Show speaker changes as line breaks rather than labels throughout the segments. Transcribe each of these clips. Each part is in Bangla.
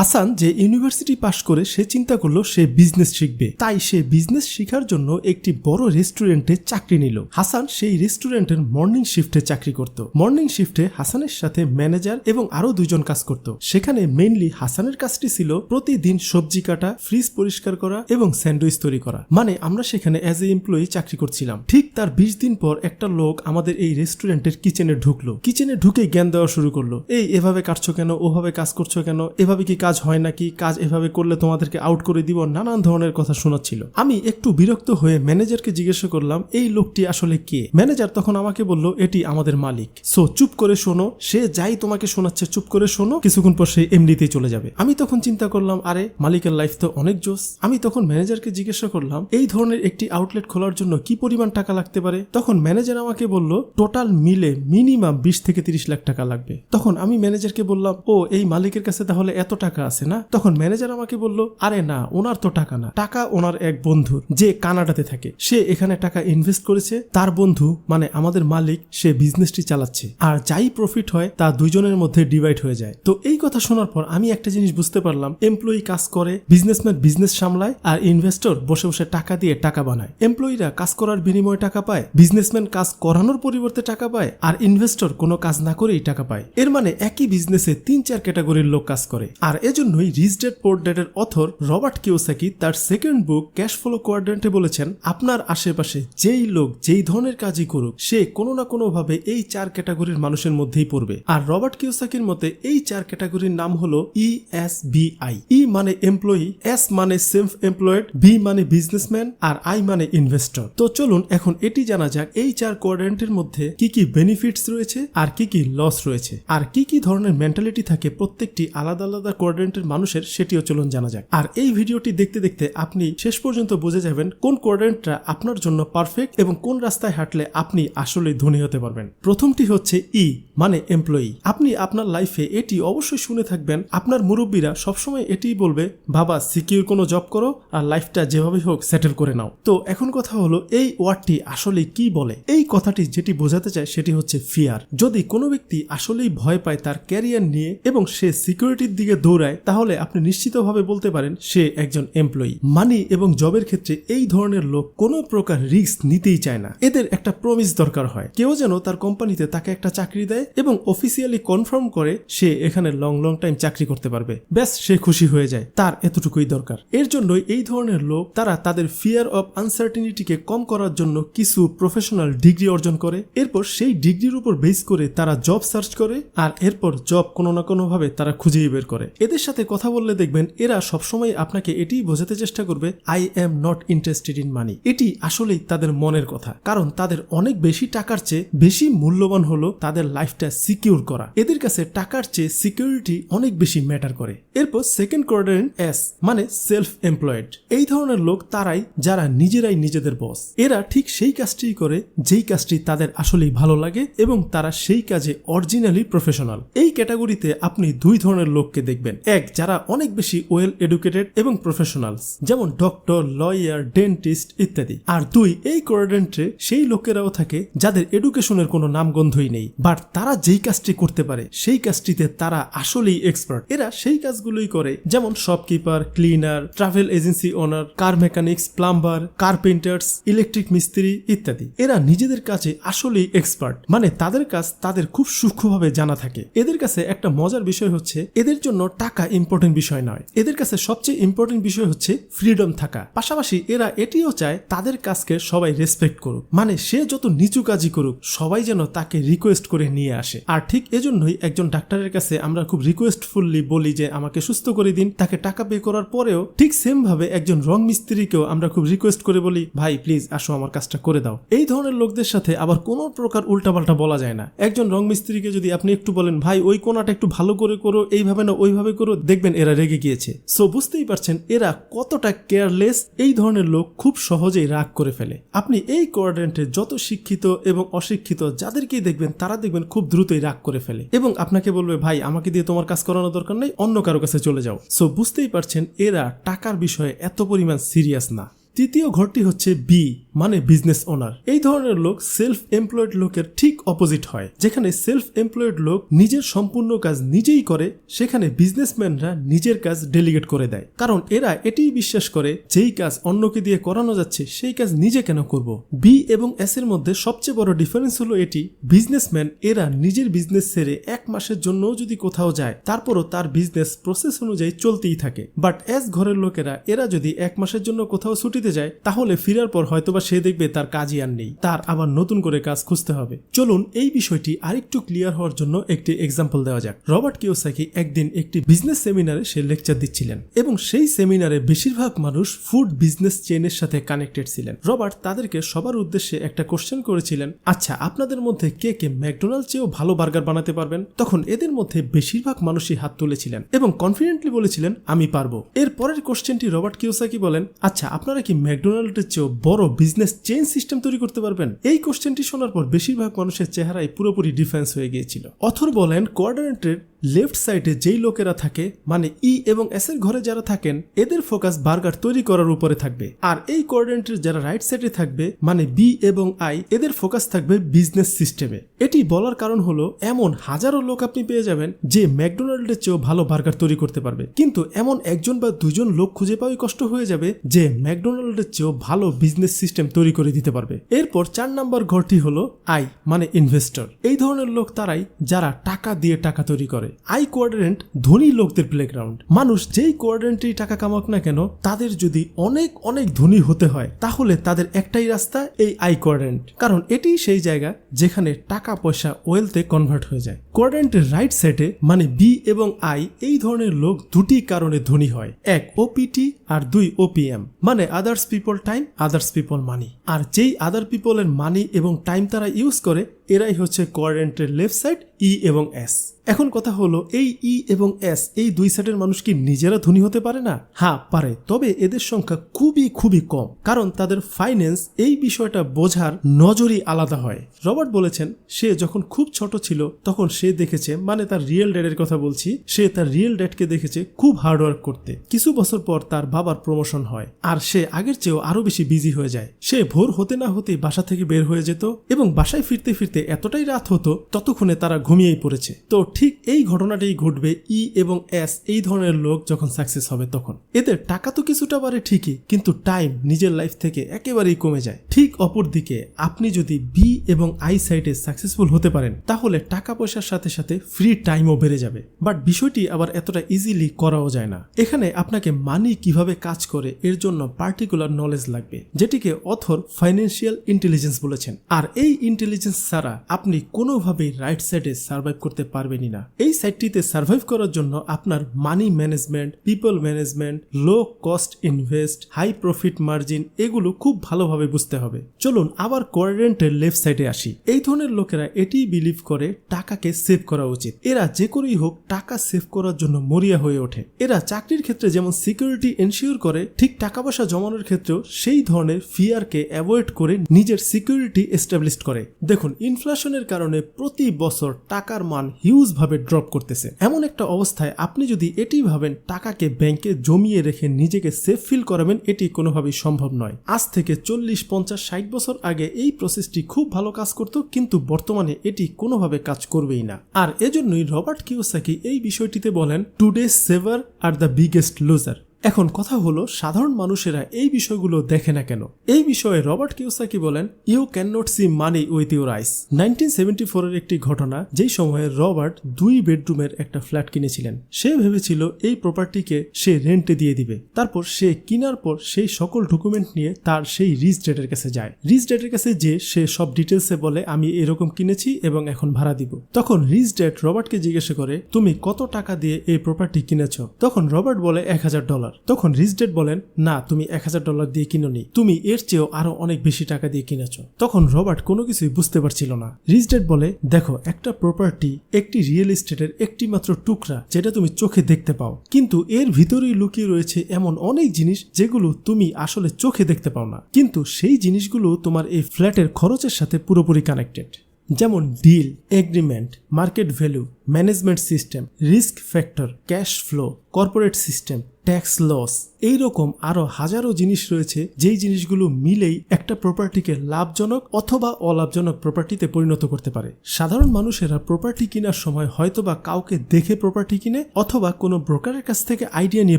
হাসান যে ইউনিভার্সিটি পাশ করে সে চিন্তা করল সে বিজনেস শিখবে। তাই সে বিজনেস শিখার জন্য একটি বড় রেস্টুরেন্টে চাকরি নিল। হাসান সেই রেস্টুরেন্টের মর্নিং শিফটে চাকরি করত। মর্নিং শিফটে হাসানের সাথে ম্যানেজার এবং আরও দুইজন কাজ করত। সেখানে মেইনলি হাসানের কাজটি ছিল প্রতিদিন সবজি কাটা ফ্রিজ পরিষ্কার করা এবং স্যান্ডউইচ তৈরি করা। মানে আমরা সেখানে অ্যাজ এ এমপ্লয়ি চাকরি করছিলাম। ঠিক তার বিশ দিন পর একটা লোক আমাদের এই রেস্টুরেন্টের কিচেনে ঢুকলো। কিচেনে ঢুকে জ্ঞান দেওয়া শুরু করল। এই, এভাবে কাটছো কেন? ওভাবে কাজ করছ কেন? এভাবে কি কাজ হয় নাকি? কাজ এভাবে করলে তোমাদেরকে আউট করে দিব? নানান ধরনের কথা শোনাচ্ছিল। আমি একটু বিরক্ত হয়ে ম্যানেজারকে জিজ্ঞাসা করলাম, এই লোকটি আসলে কে? ম্যানেজার তখন আমাকে বলল, এটি আমাদের মালিক। সো চুপ করে শোনো। সে যাই তোমাকে শোনাচ্ছে, চুপ করে শোনো। কিছুক্ষণ পর সে এমনিতেই চলে যাবে। আমি তখন চিন্তা করলাম, আরে, মালিকের লাইফ তো অনেক জোস। আমি তখন ম্যানেজারকে জিজ্ঞাসা করলাম, এই ধরনের একটি আউটলেট খোলার জন্য কি পরিমাণ টাকা লাগতে পারে? তখন ম্যানেজার আমাকে বলল টোটাল মিলে মিনিমাম বিশ থেকে তিরিশ লাখ টাকা লাগবে। তখন আমি ম্যানেজারকে বললাম, ও, এই মালিকের কাছে তাহলে এত টাকা আছে না? তখন ম্যানেজার আমাকে বলল, আরে না, ওনার তো টাকা না। টাকা ওনার এক বন্ধুর, যে কানাডাতে থাকে। সে এখানে টাকা ইনভেস্ট করেছে। তার বন্ধু মানে আমাদের মালিক, সে বিজনেসটি চালাচ্ছে। আর যাই প্রফিট হয়, তা দুইজনের মধ্যে ডিভাইড হয়ে যায়। তো এই কথা শোনার পর আমি একটা জিনিস বুঝতে পারলাম। এমপ্লয়ি কাজ করে বিজনেসম্যান বিজনেস সামলায়, আর ইনভেস্টর বসে বসে টাকা দিয়ে টাকা বানায়। এমপ্লয়িরা কাজ করার বিনিময়ে টাকা পায় বিজনেসম্যান কাজ করানোর পরিবর্তে টাকা পায়, আর ইনভেস্টর কোনো কাজ না করেই টাকা পায়। এর মানে একই বিজনেসে তিন চার ক্যাটাগরির লোক কাজ করে। আর এজন্যই রিচ ডেট পোর্ট ডেটের অথর রবার্ট কিওসাকি তার সেকেন্ড বুক ক্যাশ ফ্লো কোয়াড্রেন্টে বলেছেন, আপনার আশেপাশে যেই লোক যেই ধরনের কাজই করুক, সে কোনো না কোনো ভাবে এই চার ক্যাটাগরির মানুষের মধ্যেই পড়বে। আর রবার্ট কিওসাকির মতে, এই চার ক্যাটাগরির নাম হলো E S B I E মানে এমপ্লয়ি এস মানে সেলফ এমপ্লয়েড বি মানে বিজনেসম্যান আর আই মানে ইনভেস্টর তো চলুন, এখন এটি জানা যাক, এই চার কোয়াড্রেন্টের মধ্যে কি কি বেনিফিটস রয়েছে আর কি কি লস রয়েছে। আর কি কি ধরনের মেন্টালিটি থাকে প্রত্যেকটি আলাদা আলাদা কোয়াড্রেন্টের মানুষের সেটিও চলুন জানা যাক। আর এই ভিডিওটি দেখতে দেখতে আপনি শেষ পর্যন্ত বুঝে যাবেন কোন কোয়াড্রেন্টটা আপনার জন্য পারফেক্ট এবং কোন রাস্তায় হাঁটলে আপনি আসলে ধনী হতে পারবেন। প্রথমটি হচ্ছে ই মানে এমপ্লয়ি আপনি আপনার লাইফে এটি অবশ্যই শুনে থাকবেন। আপনার মুরব্বীরা সবসময় এটিই বলবে, বাবা সিকিউর কোনো জব করো আর লাইফটা যেভাবে হোক সেটেল করে নাও। তো এখন কথা হলো, এই ওয়ার্ডটি আসলে কি বলে? এই কথাটি যেটি বোঝাতে চায় সেটি হচ্ছে ফিয়ার যদি কোনো ব্যক্তি আসলেই ভয় পায় তার ক্যারিয়ার নিয়ে এবং সে সিকিউরিটির দিকে দৌড়ায় তাহলে আপনি নিশ্চিতভাবে বলতে পারেন সে একজন এমপ্লয়ি মানি এবং জবের ক্ষেত্রে এই ধরনের লোক কোনো প্রকার রিস্ক নিতেই চায় না। এদের একটা প্রমিস দরকার হয়। কেউ যেন তার কোম্পানিতে তাকে একটা চাকরি দেয় এবং অফিসিয়ালি কনফার্ম করে সে এখানে লং লং টাইম চাকরি করতে পারবে। ব্যাস, সে খুশি হয়ে যায়। তার এতটুকুই দরকার। এর জন্যই এই ধরনের লোক, তারা তাদের ফিয়ার অফ আনসার্টিনিটিকে কম করার জন্য কিছু প্রফেশনাল ডিগ্রি অর্জন করে। এরপর সেই ডিগ্রির উপর বেস করে তারা জব সার্চ করে আর এরপর জব কোনো না কোনো ভাবে তারা খুঁজেই বের করে। এদের সাথে কথা বললে দেখবেন এরা সবসময় আপনাকে এটিই বোঝাতে চেষ্টা করবে I am not interested in money এটি আসলেই তাদের মনের কথা, কারণ তাদের অনেক বেশি টাকার চেয়ে বেশি মূল্যবান হলো তাদের লাইফটা সিকিউর করা। এদের কাছে টাকার চেয়ে সিকিউরিটি অনেক বেশি ম্যাটার করে। এরপর সেকেন্ড কোয়াড্রেন্ট এস মানে সেলফ এমপ্লয়েড এই ধরনের লোক তারাই যারা নিজেরাই নিজেদের বস এরা ঠিক সেই কাজটি করে, যেই কাজটি তাদের আসলেই ভালো লাগে এবং তারা সেই কাজে অরিজিনালি প্রফেশনাল এই ক্যাটাগরিতে আপনি দুই ধরনের লোককে দেখবেন। এক, যারা অনেক বেশি ওয়েল এডুকেটেড এবং প্রফেশনালস যেমন ডক্টর লয়ার ডেন্টিস্ট ইত্যাদি। আর দুই, এই কোয়াড্রেন্টে সেই লোকেরাও থাকে যাদের এডুকেশনের কোনো নামগন্ধই নেই। বাট তারা যেই কাজটি করতে পারে, সেই কাজটিতে তারা আসলেই এক্সপার্ট এরা সেই কাজগুলোই করে, যেমন shopkeeper cleaner travel agency owner car mechanics plumber carpenters electric মিস্ত্রি ইত্যাদি। এরা নিজেদের কাছে আসলেই এক্সপার্ট মানে তাদের কাজ তাদের খুব সূক্ষ্মভাবে জানা থাকে। এদের কাছে একটা মজার বিষয় হচ্ছে, এদের জন্য টাকা ইম্পর্টেন্ট বিষয় নয়। এদের কাছে সবচেয়ে ইম্পর্টেন্ট বিষয় হচ্ছে ফ্রিডম থাকা। পাশাপাশি এরা এটিও চায় তাদের কাজকে সবাই রেসপেক্ট করুক। মানে সে যত নিচু কাজই করুক, সবাই যেন তাকে রিকোয়েস্ট করে নিয়ে আসে। আর ঠিক এজন্যই একজন ডাক্তারের কাছে আমরা খুব রিকোয়েস্টফুল্লি বলি যে, আমাকে সুস্থ করে দিন। তাকে টাকা পে করার পরেও ঠিক সেম ভাবে একজন রং মিস্ত্রিকেও আমরা খুব রিকোয়েস্ট করে বলি, ভাই প্লিজ আসো আমার কাজটা করে দাও। এই ধরনের লোকদের সাথে আবার কোনো প্রকার উল্টাপাল্টা বলা যায় না। একজন রং মিস্ত্রিকে যদি আপনি একটু বলেন, ভাই, ওই কোনাটা একটু ভালো করে করো, এইভাবে না, ওইভাবে করো দেখবেন এরা রেগে গিয়েছে। সো বুঝতেই পারছেন এরা কতটা কেয়ারলেস এই ধরনের লোক খুব সহজেই রাগ করে ফেলে। আপনি এই কোয়াড্রেন্টে যত শিক্ষিত এবং অশিক্ষিত যাদেরকেই দেখবেন, তারা দেখবেন খুব দ্রুতই রাগ করে ফেলে। এবং আপনাকে বলবে, ভাই, আমাকে দিয়ে তোমার কাজ করানো দরকার নেই, অন্য কারও কাছে চলে যাও। সো বুঝতেই পারছেন এরা টাকার বিষয়ে এত পরিমাণ সিরিয়াস না। তৃতীয় ঘরটি হচ্ছে বি মানে বিজনেস ওনার এই ধরনের লোক সেলফ এমপ্লয়েড লোকের ঠিক অপোজিট হয়। যেখানে সেলফ এমপ্লয়েড লোক নিজের সম্পূর্ণ কাজ নিজেই করে, সেখানে বিজনেসম্যানরা নিজের কাজ ডেলিগেট করে দেয়। কারণ এরা এটাই বিশ্বাস করে, যেই কাজ অন্যকে দিয়ে করানো যাচ্ছে, সেই কাজ নিজে কেন করব? বি এবং এস এর মধ্যে সবচেয়ে বড় ডিফারেন্স হলো এটি বিজনেসম্যান এরা নিজের বিজনেস ছেড়ে এক মাসের জন্যও যদি কোথাও যায়, তারপরও তার বিজনেস প্রসেস অনুযায়ী চলতেই থাকে। বাট এস ঘরের লোকেরা, এরা যদি এক মাসের জন্য কোথাও ছুটিতে যায়, তাহলে ফিরার পর হয়তোবা সে দেখবে তার কাজই আর নেই। তার আবার নতুন করে কাজ খুঁজতে হবে। চলুন, এই বিষয়টি আরেকটু ক্লিয়ার হওয়ার জন্য একটি এক্সাম্পল দেওয়া যাক। রবার্ট কিওসাকি একদিন একটি বিজনেস সেমিনারে সে লেকচার দিচ্ছিলেন এবং সেই সেমিনারে বেশিরভাগ মানুষ ফুড বিজনেস চেইনের সাথে কানেক্টেড ছিলেন। রবার্ট তাদেরকে সবার উদ্দেশ্যে একটা কোশ্চেন করেছিলেন আচ্ছা আপনাদের মধ্যে কে কে ম্যাকডোনাল্ড চেয়েও ভালো বার্গার বানাতে পারবেন? তখন এদের মধ্যে বেশিরভাগ মানুষই হাত তুলেছিলেন এবং কনফিডেন্টলি বলেছিলেন, আমি পারব। এর পরের কোশ্চেনটি রবার্ট কিওসাকি বলেন আচ্ছা আপনারা কি ম্যাকডোনাল্ডের চেয়েও বড় বিজনেস চেইন সিস্টেম তৈরি করতে পারবেন? এই কোশ্চেনটি শোনার পর বেশিরভাগ মানুষের চেহারায় পুরোপুরি ডিফেন্স হয়ে গিয়েছিল। অথর বলেন কোয়ার্ডিনেটের লেফট সাইডে যেই লোকেরা থাকে মানে ই এবং এস এর ঘরে যারা থাকেন, এদের ফোকাস বার্গার তৈরি করার উপরে থাকবে। আর এই কোঅর্ডিনেটের যারা রাইট সাইডে থাকবে মানে বি এবং আই এদের ফোকাস থাকবে বিজনেস সিস্টেমে এটি বলার কারণ হলো, এমন হাজারো লোক আপনি পেয়ে যাবেন, যে ম্যাকডোনাল্ডের চেয়েও ভালো বার্গার তৈরি করতে পারবে। কিন্তু এমন একজন বা দুজন লোক খুঁজে পাওয়াই কষ্ট হয়ে যাবে, যে ম্যাকডোনাল্ডের চেয়েও ভালো বিজনেস সিস্টেম তৈরি করে দিতে পারবে। এরপর চার নাম্বার ঘরটি হলো আই মানে ইনভেস্টর এই ধরনের লোক তারাই, যারা টাকা দিয়ে টাকা তৈরি করে। আই কোয়াড্রেন্ট ধনী লোকদের প্লেগ্রাউন্ড মানুষ যেই কোয়াড্রেন্টেই টাকা কামাক না কেন, তাদের যদি অনেক অনেক ধনী হতে হয়, তাহলে তাদের একটাই রাস্তা এই আই কোয়াড্রেন্ট কারণ এটি সেই জায়গা যেখানে টাকা, পয়সা ওয়েলথে কনভার্ট হয়ে যায়। কোয়াড্রেন্টের রাইট সাইডে মানে বি এবং আই এই ধরনের লোক দুটি কারণে ধনী হয়। এক ওপিটি আর দুই ওপিএম মানে others people time others people money আর যেই আদার পিপলের মানি এবং টাইম তারা ইউজ করে, এরাই হচ্ছে কোয়ারেন্টের লেফট সাইড ই এবং এস এখন কথা হলো, এই ই এবং এস, এই দুই সাইডের মানুষ কি নিজেরা ধনী হতে পারে না? হ্যাঁ পারে। তবে এদের সংখ্যা খুবই খুবই কম, কারণ তাদের ফাইন্যান্স এই বিষয়টা বোঝার নজরই আলাদা হয়। রবার্ট বলেছেন, সে যখন খুব ছোট ছিল, তখন সে দেখেছে মানে তার রিয়েল ড্যাডের কথা বলছি, সে তার রিয়েল ড্যাডকে দেখেছে খুব হার্ডওয়ার্ক করতে। কিছু বছর পর তার বাবার প্রমোশন হয়, আর সে আগের চেয়েও আরও বেশি বিজি হয়ে যায়। সে ভোর হতে না হতে বাসা থেকে বের হয়ে যেত, এবং বাসায় ফিরতে ফিরতে এতটাই রাত হতো, ততক্ষণে তারা ঘুমিয়েই পড়েছে। তো ঠিক এই ঘটনাটাই ঘটবে ই এবং এস এই ধরনের লোক যখন সাকসেস হবে তখন। এদের টাকা তো কিছুটা বাড়ে ঠিকই, কিন্তু টাইম নিজের লাইফ থেকে একেবারেই কমে যায়। ঠিক অপর দিকে আপনি যদি বি এবং আই সাইডে সাকসেসফুল হতে পারেন, তাহলে টাকা পয়সার সাথে সাথে ফ্রি টাইমও বেড়ে যাবে। বাট বিষয়টি আবার এতটা ইজিলি করাও যায় না। এখানে আপনাকে মানি কীভাবে কাজ করে এর জন্য পার্টিকুলার নলেজ লাগবে, যেটিকে অথর ফাইন্যান্সিয়াল ইন্টেলিজেন্স বলেছেন। আর এই ইন্টেলিজেন্স ছাড়া আপনি কোনোভাবেই রাইট সাইডে সার্ভাইভ করতে পারবেনই না। এই সাইটটিতে সার্ভাইভ করার জন্য আপনার money management people management low cost invest high profit margin এগুলো খুব ভালোভাবে বুঝতে হবে। চলুন আবার কোয়ারেন্টের লেফট সাইডে আসি। এই ধরনের লোকেরা এটি বিলিভ করে টাকাকে সেভ করা উচিত। এরা যে করেই হোক টাকা সেভ করার জন্য মরিয়া হয়ে ওঠে। এরা চাকরির ক্ষেত্রে যেমন সিকিউরিটি এনশিওর করে, ঠিক টাকা পয়সা জমানোর ক্ষেত্রেও সেই ধরনের ফিয়ারকে অ্যাভয়েড করে নিজের সিকিউরিটি এস্টাবলিশ করে। দেখুন ইনফ্লেশনের কারণে প্রতি বছর টাকার মান হিউজ ভাবে ড্রপ করতেছে। এমন একটা অবস্থায় আপনি যদি এটি ভাবেন, টাকাকে ব্যাংকে জমিয়ে রেখে নিজেকে সেফ ফিল করাবেন, এটি কোনোভাবেই সম্ভব নয়। আজ থেকে চল্লিশ, পঞ্চাশ, ষাট বছর আগে এই প্রসেসটি খুব ভালো কাজ করত, কিন্তু বর্তমানে এটি কোনোভাবে কাজ করবেই না। আর এজন্যই রবার্ট কিওসাকি এই বিষয়টিতে বলেন today saver are the biggest loser এখন কথা হলো, সাধারণ মানুষেরা এই বিষয়গুলো দেখে না কেন? এই বিষয়ে রবার্ট কিওসাকি বলেন you can not see money with your eyes nineteen seventy ফোরের একটি ঘটনা, যেই সময়ে রবার্ট দুই বেডরুমের একটা ফ্ল্যাট কিনেছিলেন। সে ভেবেছিল এই প্রপার্টিকে সে রেন্টে দিয়ে দিবে। তারপর সে কেনার পর সেই সকল ডকুমেন্ট নিয়ে তার সেই রিচ ডেটের কাছে যায়। রিচ ডেটের কাছে যে সে সব ডিটেলসে বলে, আমি এরকম কিনেছি এবং এখন ভাড়া দিব। তখন রিচ ডেট রবার্টকে জিজ্ঞাসা করে, তুমি কত টাকা দিয়ে এই প্রপার্টি কিনেছ? তখন রবার্ট বলে, এক হাজার ডলার। তখন রিচ ডেট বলেন, না, তুমি এক হাজার ডলার দিয়ে কিনোনি। তুমি এর চেয়েও আরও অনেক বেশি টাকা দিয়ে কিনেছ। তখন রবার্ট কোনো কিছুই বুঝতে পারছিল না। রিচ ডেট বলে, দেখো, একটা প্রপার্টি একটি রিয়েল এস্টেটের একটি মাত্র টুকরা, যেটা তুমি চোখে দেখতে পাও। কিন্তু এর ভিতরেই লুকিয়ে রয়েছে এমন অনেক জিনিস যেগুলো তুমি আসলে চোখে দেখতে পাও না। কিন্তু সেই জিনিসগুলো তোমার এই ফ্ল্যাটের খরচের সাথে পুরোপুরি কানেক্টেড যেমন deal, agreement, market value, management system, risk factor, cash flow, corporate system, tax loss. এইরকম আরও হাজারো জিনিস রয়েছে, যেই জিনিসগুলো মিলেই একটা প্রপার্টিকে লাভজনক অথবা অলাভজনক প্রপার্টিতে পরিণত করতে পারে। সাধারণ মানুষেরা প্রপার্টি কেনার সময় হয়তোবা কাউকে দেখে প্রপার্টি কিনে অথবা কোনো ব্রোকারের কাছ থেকে আইডিয়া নিয়ে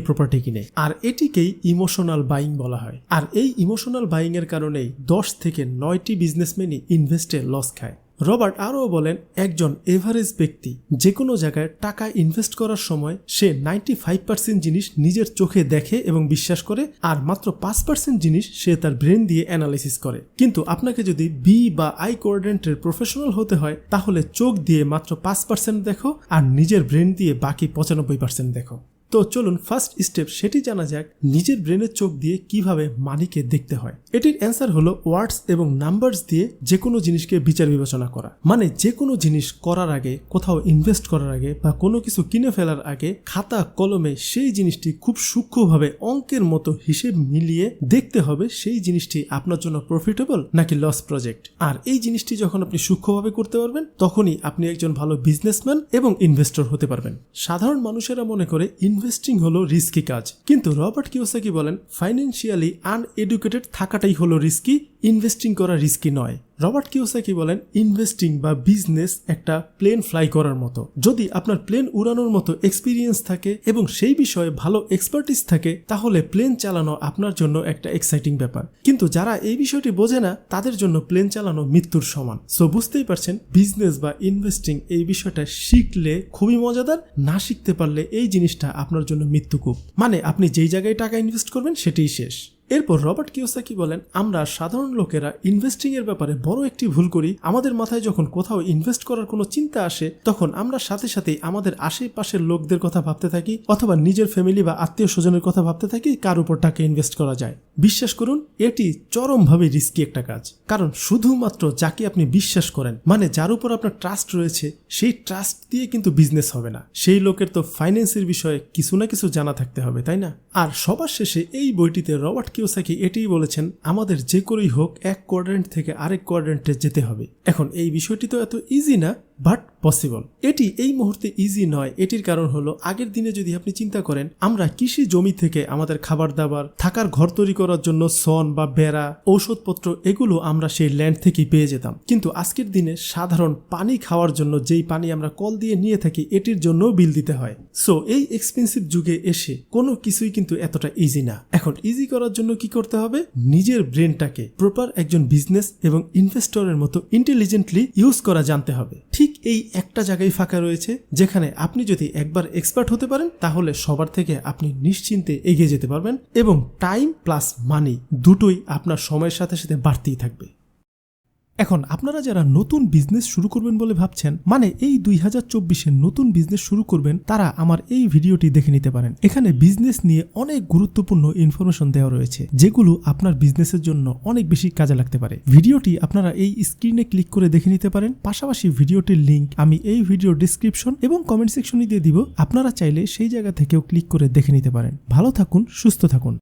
প্রপার্টি কিনে। আর এটিকেই ইমোশনাল বাইং বলা হয়। আর এই ইমোশনাল বাইং এর কারণেই দশ থেকে নয়টি বিজনেসম্যানই ইনভেস্টে লস খায়। রবার্ট আরও বলেন, একজন এভারেজ ব্যক্তি যে কোনো জায়গায় টাকা ইনভেস্ট করার সময় সে নাইনটি ফাইভ পার্সেন্ট জিনিস নিজের চোখে দেখে এবং বিশ্বাস করে, আর মাত্র পাঁচ পার্সেন্ট জিনিস সে তার ব্রেন দিয়ে অ্যানালাইসিস করে। কিন্তু আপনাকে যদি বি বা আই কোয়ার্ডেন্টের প্রফেশনাল হতে হয়, তাহলে চোখ দিয়ে মাত্র পাঁচ পার্সেন্ট দেখো, আর নিজের ব্রেন দিয়ে বাকি পঁচানব্বই পার্সেন্ট দেখো। তো চলুন ফার্স্ট স্টেপ সেটি জানা যাক নিজের ব্রেনের চোখ দিয়ে কীভাবে মানিকে দেখতে হয়। এটির অ্যান্সার হলো ওয়ার্ডস এবং নাম্বারস দিয়ে যে কোনো জিনিসকে বিচার বিবেচনা করা। মানে যে কোনো জিনিস করার আগে, কোথাও ইনভেস্ট করার আগে বা কোনো কিছু কিনে ফেলার আগে খাতা, কলমে সেই জিনিসটি খুব সূক্ষ্মভাবে অঙ্কের মতো হিসেব মিলিয়ে দেখতে হবে সেই জিনিসটি আপনার জন্য প্রফিটেবল নাকি লস প্রজেক্ট আর এই জিনিসটি যখন আপনি সূক্ষ্মভাবে করতে পারবেন, তখনই আপনি একজন ভালো বিজনেসম্যান এবং ইনভেস্টর হতে পারবেন। সাধারণ মানুষেরা মনে করে ইনভেস্টিং হলো রিস্কি কাজ। কিন্তু রবার্ট কিওসাকি বলেন ফাইন্যান্সিয়ালি আনএডুকেটেড থাকাটাই হলো রিস্কি ইনভেস্টিং করা রিস্কি নয়। রবার্ট কিওসাকি বলেন ইনভেস্টিং বা বিজনেস একটা প্লেন ফ্লাই করার মতো। যদি আপনার প্লেন উড়ানোর মতো এক্সপিরিয়েন্স থাকে এবং সেই বিষয়ে ভালো এক্সপার্টিস থাকে, তাহলে প্লেন চালানো আপনার জন্য একটা এক্সাইটিং ব্যাপার। কিন্তু যারা এই বিষয়টি বোঝে না, তাদের জন্য প্লেন চালানো মৃত্যুর সমান। সো বুঝতেই পারছেন বিজনেস বা ইনভেস্টিং এই বিষয়টা শিখলে খুবই মজাদার, না শিখতে পারলে এই জিনিসটা আপনার জন্য মৃত্যুকূপ। মানে আপনি যেই জায়গায় টাকা ইনভেস্ট করবেন, সেটাই শেষ। এরপর রবার্ট কিওসাকি বলেন, আমরা সাধারণ লোকেরা ইনভেস্টিং এর ব্যাপারে বড় একটি ভুল করি। আমাদের মাথায় যখন কোথাও ইনভেস্ট করার কোনো চিন্তা আসে, তখন আমরা সাথে সাথেই আমাদের আশেপাশের লোকদের কথা ভাবতে থাকি অথবা নিজের ফ্যামিলি বা আত্মীয় স্বজনের কথা ভাবতে থাকি কার উপর টাকা ইনভেস্ট করা যায়। বিশ্বাস করুন, এটি চরমভাবে রিস্কি একটা কাজ। কারণ শুধুমাত্র যাকে আপনি বিশ্বাস করেন মানে যার উপর আপনার ট্রাস্ট রয়েছে, সেই ট্রাস্ট দিয়ে কিন্তু বিজনেস হবে না। সেই লোকের তো ফাইন্যান্সের বিষয়ে কিছু না কিছু জানা থাকতে হবে, তাই না? আর সবার শেষে এই বইটিতে রবার্ট কিওসাকি এটাই বলেছেন, আমাদের যে করেই হোক, এক কোয়াড্রেন্ট থেকে আরেক কোয়াড্রেন্টে যেতে হবে। এখন, এই বিষয়টি তো এত ইজি না। বাট পসিবল এটি এই মুহূর্তে ইজি নয়। এটির কারণ হলো, আগের দিনে যদি আপনি চিন্তা করেন, আমরা কৃষি জমি থেকে আমাদের খাবার দাবার থাকার ঘর তৈরি করার জন্য সন বা বেড়া, ঔষধপত্র এগুলো আমরা সেই ল্যান্ড থেকেই পেয়ে যেতাম। কিন্তু আজকের দিনে সাধারণ পানি খাওয়ার জন্য যেই পানি আমরা কল দিয়ে নিয়ে থাকি, এটির জন্য বিল দিতে হয়। সো এই এক্সপেন্সিভ যুগে এসে কোনো কিছুই কিন্তু এতটা ইজি না। এখন ইজি করার জন্য কি করতে হবে? নিজের ব্রেনটাকে প্রপার একজন বিজনেস এবং ইনভেস্টরের মতো ইন্টেলিজেন্টলি ইউজ করা জানতে হবে। ঠিক এই একটা জায়গায় ফাঁকা রয়েছে, যেখানে আপনি যদি একবার এক্সপার্ট হতে পারেন, তাহলে সবার থেকে আপনি নিশ্চিন্তে এগিয়ে যেতে পারবেন এবং টাইম প্লাস মানি দুটোই আপনার সময়ের সাথে সাথে বাড়তেই থাকবে। এখন আপনারা যারা নতুন বিজনেস শুরু করবেন বলে ভাবছেন মানে এই দুই হাজার চব্বিশে নতুন বিজনেস শুরু করবেন, তারা আমার এই ভিডিওটি দেখে নিতে পারেন। এখানে বিজনেস নিয়ে অনেক গুরুত্বপূর্ণ ইনফরমেশন দেওয়া রয়েছে, যেগুলো আপনার বিজনেসের জন্য অনেক বেশি কাজে লাগতে পারে। ভিডিওটি আপনারা এই স্ক্রিনে ক্লিক করে দেখে নিতে পারেন। পাশাপাশি ভিডিওটির লিঙ্ক আমি এই ভিডিও ডিসক্রিপশন এবং কমেন্ট সেকশনে দিয়ে দিব। আপনারা চাইলে সেই জায়গা থেকেও ক্লিক করে দেখে নিতে পারেন। ভালো থাকুন, সুস্থ থাকুন।